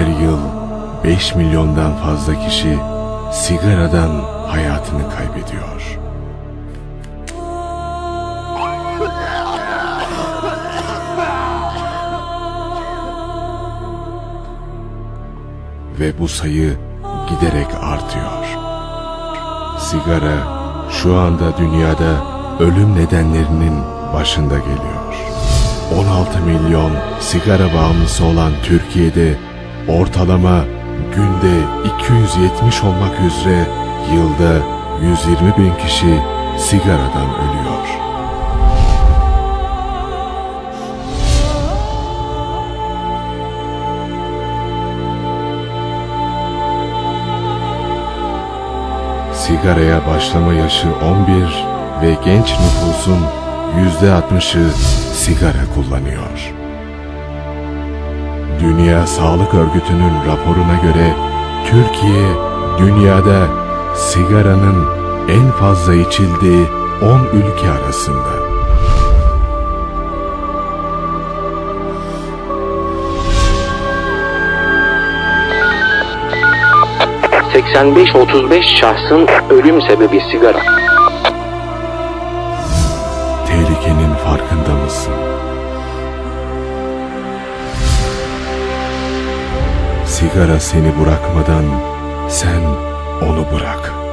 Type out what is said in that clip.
Her yıl 5 milyondan fazla kişi sigaradan hayatını kaybediyor. Ve bu sayı giderek artıyor. Sigara şu anda dünyada ölüm nedenlerinin başında geliyor. 16 milyon sigara bağımlısı olan Türkiye'de ortalama günde 270 olmak üzere yılda 120 bin kişi sigaradan ölüyor. Sigaraya başlama yaşı 11 ve genç nüfusun %60'ı sigara kullanıyor. Dünya Sağlık Örgütü'nün raporuna göre Türkiye dünyada sigaranın en fazla içildiği 10 ülke arasında. ...85-35 şahsın ölüm sebebi sigara. Tehlikenin farkında mısın? Sigara seni bırakmadan sen onu bırak.